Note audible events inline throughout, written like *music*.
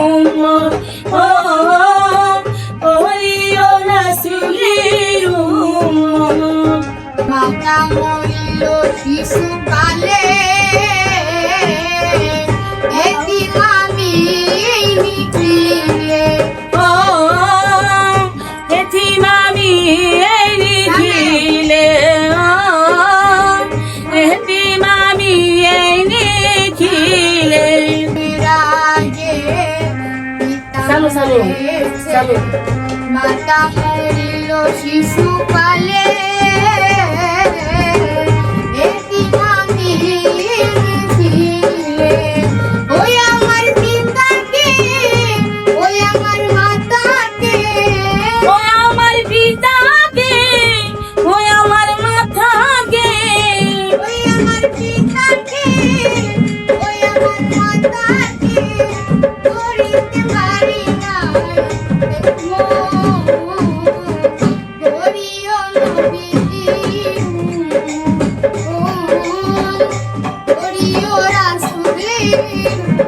উম্মত ও ওলিও রাসূলের উম্মত মাতা মন্দ শিশুকালে Salud, salud. Mata los y su palé. Thank *laughs* you.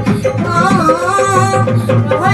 Oh, oh,